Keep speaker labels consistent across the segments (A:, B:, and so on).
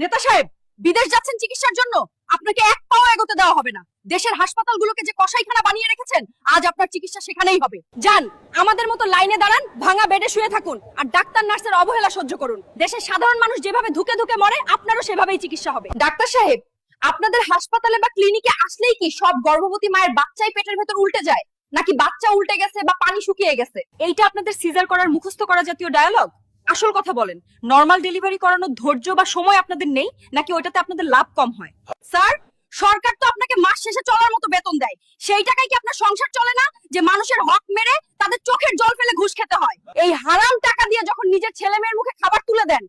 A: নেতা সাহেব, বিদেশ যাচ্ছেন চিকিৎসার জন্য, আপনাকে এক পাও এগোতে দেওয়া হবে না। দেশের হাসপাতালগুলোকে যে কসাইখানা বানিয়ে রেখেছেন, আজ আপনার চিকিৎসা সেখানেই হবে। যান, আমাদের মতো লাইনে দাঁড়ান, ভাঙা বেডে শুয়ে থাকুন, আর ডাক্তার, নার্সের অবহেলা সহ্য করুন। দেশের সাধারণ মানুষ যেভাবে ধুকে ধুকে মরে, আপনারও সেভাবেই চিকিৎসা হবে। ডাক্তার সাহেব, আপনাদের হাসপাতালে বা ক্লিনিকে আসলেই কি সব গর্ভবতী মায়ের বাচ্চাই পেটের ভেতর উল্টে যায়? নাকি বাচ্চা উল্টে গেছে বা পানি শুকিয়ে গেছে? এইটা আপনাদের সিজার করার মুখস্থ করা জাতীয় ডায়ালগ আসল কথা বলেন নর্মাল ডেলিভারি করানোর ধৈর্য বা সময় আপনাদের নেই, নাকি ওইটাতে আপনাদের লাভ কম হয়? স্যার সরকার তো আপনাকে মাস শেষে চলার মতো বেতন দেয়। সেই টাকায় কি আপনার সংসার চলে না? যে মানুষের হক মেরে তাদের চোখের জল ফেলে ঘুষ খেতে হয়। এই হারাম টাকা দিয়ে যখন নিজের ছেলে মেয়ের মুখে খাবার তুলে দেন,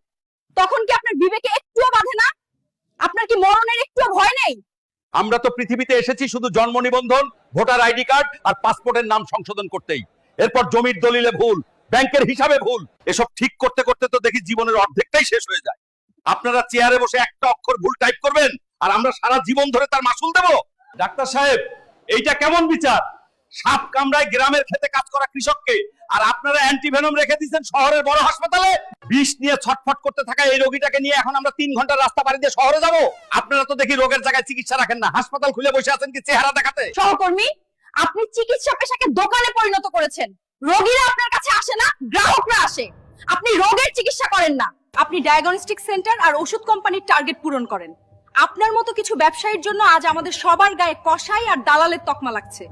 A: তখন কি আপনার বিবেকে একটুও বাধে না? আপনার কি মরণের একটুও ভয় নেই?
B: আমরা তো পৃথিবীতে এসেছি শুধু জন্ম নিবন্ধন, ভোটার আইডি কার্ড আর পাসপোর্টের নাম সংশোধন করতেই। এরপর জমির দলিলে ভুল ব্যাংকের হিসাবে ভুল। এসব ঠিক করতে করতে তো দেখি জীবনের অর্ধেকটাই শেষ হয়ে যায়। আপনারা চেয়ারে বসে একটা অক্ষর ভুল টাইপ করবেন, আর আমরা সারা জীবন ধরে তার মাসুল দেব? ডাক্তার সাহেব, এইটা কেমন বিচার? সাপ কামড়ায় গ্রামের খেতে কাজ করা কৃষককে, আর আপনারা অ্যান্টিভেনম রেখে দিয়েছেন শহরের বড় হাসপাতালে? বিষ নিয়ে ছটফট করতে থাকা এই রোগীটাকে নিয়ে এখন আমরা তিন ঘণ্টা রাস্তা পাড়ি দিয়ে শহরে যাব? আপনারা তো দেখি রোগের জায়গায় চিকিৎসা রাখেন না। হাসপাতাল খুলে বসে আছেন কি চেহারা দেখাতে?
A: সহকর্মী, আপনি চিকিৎসা পেশাকে দোকানে পরিণত করেছেন। রোগীরা আপনার কাছে আসে না গ্রাহকরা আসে আপনি রোগের চিকিৎসা করেন না আপনি ডায়াগনস্টিক সেন্টার আর ওষুধ কোম্পানির টার্গেট পূরণ করেন। আপনার মতো কিছু ব্যবসায়ীর জন্য আজ আমাদের সবার গায়ে কষাই আর দালালের তকমা লাগছে।